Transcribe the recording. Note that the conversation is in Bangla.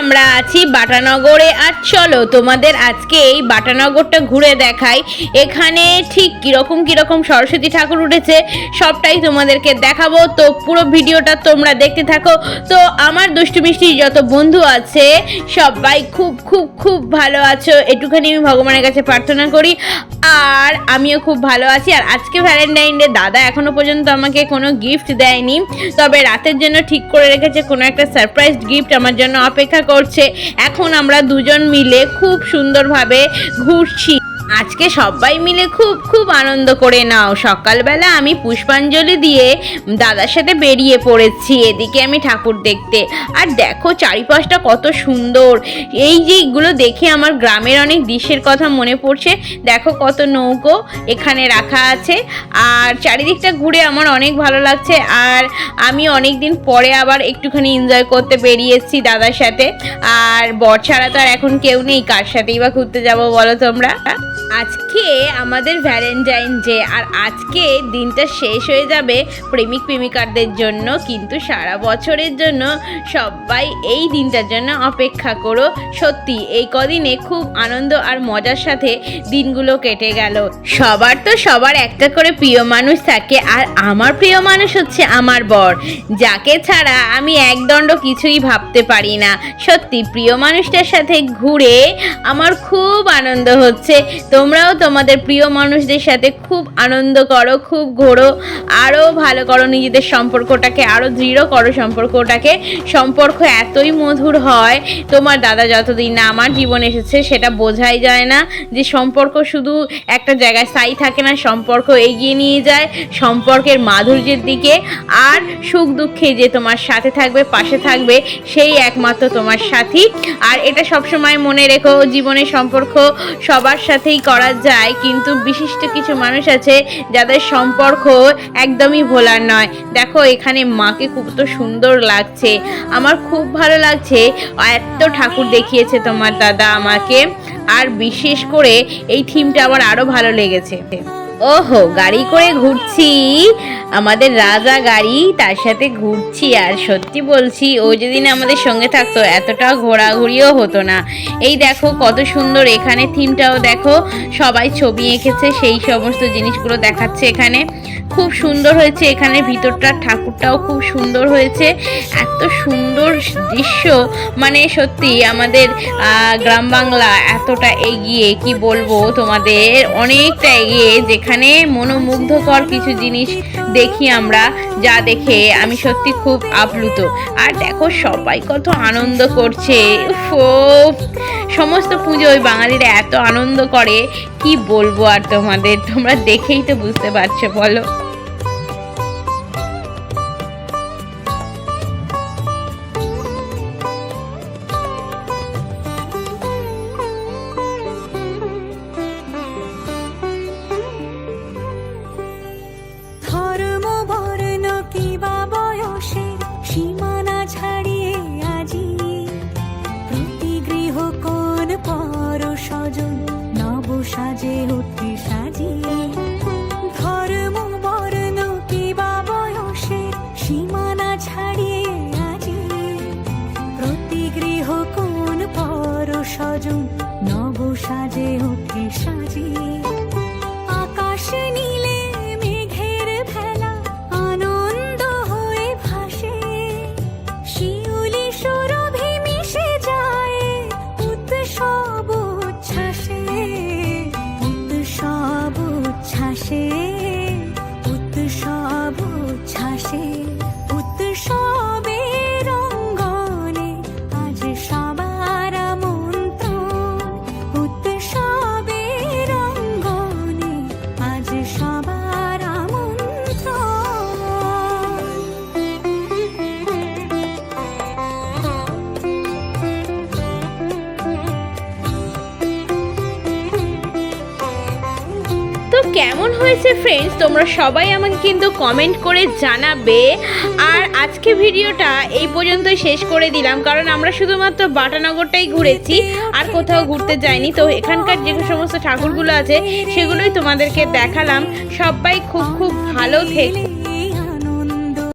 আমরা আছি বাটানগরে। আর চলো, তোমাদের আজকে এই বাটানগরটা ঘুরে দেখাই। এখানে ঠিক কীরকম কীরকম সরস্বতী ঠাকুর উঠেছে, সবটাই তোমাদেরকে দেখাবো। তো পুরো ভিডিওটা তোমরা দেখতে থাকো। তো আমার দুষ্টু মিষ্টি যত বন্ধু আছে, সবাই খুব খুব খুব ভালো আছো। একটুখানি আমি ভগবানের কাছে প্রার্থনা করি। আর আমিও খুব ভালো আছি। আর আজকে ভ্যালেন্টাইন ডে দাদা এখনও পর্যন্ত আমাকে কোনো গিফট দেয়নি। তবে রাতের জন্য ঠিক করে রেখেছে কোনো একটা সারপ্রাইজ গিফট আমার জন্য অপেক্ষা করছে। এখন আমরা দুজন মিলে খুব সুন্দরভাবে ঘুরছি। আজকে সবাই মিলে খুব খুব আনন্দ করে নাও। সকালবেলা আমি পুষ্পাঞ্জলি দিয়ে দাদার সাথে বেরিয়ে পড়েছি, এদিকে আমি ঠাকুর দেখতে। আর দেখো চারিপাশটা কত সুন্দর। এই যে এগুলো দেখে আমার গ্রামের অনেক দৃশ্যের কথা মনে পড়ছে। দেখো কত নৌকো এখানে রাখা আছে। আর চারিদিকটা ঘুরে আমার অনেক ভালো লাগছে। আর আমি অনেক দিন পরে আবার একটুখানি এনজয় করতে বেরিয়েছি দাদার সাথে। আর বর ছাড়া তো আর এখন কেউ নেই। কার সাথেই বা ঘুরতে যাব বলো তোমরা? আজকে আমাদের ভ্যালেন্টাইন ডে, আর আজকে দিনটা শেষ হয়ে যাবে প্রেমিক প্রেমিকারদের জন্য, কিন্তু সারা বছরের জন্য সবাই এই দিনটার জন্য অপেক্ষা করো। সত্যি, এই কদিনে খুব আনন্দ আর মজার সাথে দিনগুলো কেটে গেল। সবার তো সবার একটা করে প্রিয় মানুষ থাকে, আর আমার প্রিয় মানুষ হচ্ছে আমার বর। যাকে ছাড়া আমি একদণ্ড কিছুই ভাবতে পারি না। সত্যি, প্রিয় মানুষটার সাথে ঘুরে আমার খুব আনন্দ হচ্ছে। তোমরাও তোমাদের প্রিয় মানুষদের সাথে খুব আনন্দ করো, খুব ঘোরো আরও ভালো করো নিজেদের সম্পর্কটাকে আরও দৃঢ় করো সম্পর্কটাকে। সম্পর্ক এতই মধুর হয়, তোমার দাদা যতদিন না আমার জীবনে এসেছে সেটা বোঝাই যায় না যে সম্পর্ক শুধু একটা জায়গায় স্থায়ী থাকে না, সম্পর্ক এগিয়ে নিয়ে যায় সম্পর্কের মাধুর্যের দিকে আর সুখ দুঃখে যে তোমার সাথে থাকবে, পাশে থাকবে সেই একমাত্র তোমার সাথী। আর এটা সবসময় মনে রেখো, জীবনের সম্পর্ক সবার সাথেই করা যায়, কিন্তু বিশিষ্ট কিছু মানুষ আছে যাদের সম্পর্ক একদমই ভোলার নয়। দেখো, এখানে মাকে খুব তো সুন্দর লাগছে। আমার খুব ভালো লাগছে। এত ঠাকুর দেখিয়েছে তোমার দাদা আমাকে। আর বিশেষ করে এই থিমটা আমার আরও ভালো লেগেছে। ওহো, গাড়ি করে ঘুরছি। আমাদের রাজা গাড়ি, তার সাথে ঘুরছি আর সত্যি বলছি, ও যদি না আমাদের সঙ্গে থাকতো, এতটা ঘোরাঘুরিও হতো না। এই দেখো, কত সুন্দর এখানে থিমটাও দেখো। সবাই ছবি এঁকেছে, সেই সমস্ত জিনিসগুলো দেখাচ্ছে এখানে। খুব সুন্দর হয়েছে এখানে ভিতরটা ঠাকুরটাও খুব সুন্দর হয়েছে। এত সুন্দর দৃশ্য মানে সত্যি আমাদের গ্রাম বাংলা এতটা এগিয়ে, কি বলব তোমাদের? অনেকটা এগিয়ে যেখানে মনোমুগ্ধকর কিছু জিনিস দেখি আমরা, যা দেখে আমি সত্যি খুব আপ্লুত। আর দেখো, সবাই কত আনন্দ করছে। সমস্ত সমস্ত ওই বাঙালিরা এত আনন্দ করে, কি বলব আর তোমাদের? তোমরা দেখেই তো বুঝতে পারছ, বলো। সাজে উঠে সাজিয়ে, ধর্ম বর্ণ কিবা সীমানা ছাড়িয়ে আজি প্রতি গৃহ কোন পর স্বজন নব সাজে উঠে সাজিয়ে। কেমন হয়েছে ফ্রেন্ডস তোমরা সবাই আমাকে কিন্তু কমেন্ট করে জানাবে। আর আজকে ভিডিওটা এই পর্যন্ত শেষ করে দিলাম, কারণ আমরা শুধুমাত্র বাটানগরটাই ঘুরেছি, আর কোথাও ঘুরতে যাইনি। তো এখানকার যে সমস্ত ঠাকুরগুলো আছে, সেগুলোই তোমাদেরকে দেখালাম। সবাই খুব খুব ভালো থেকে।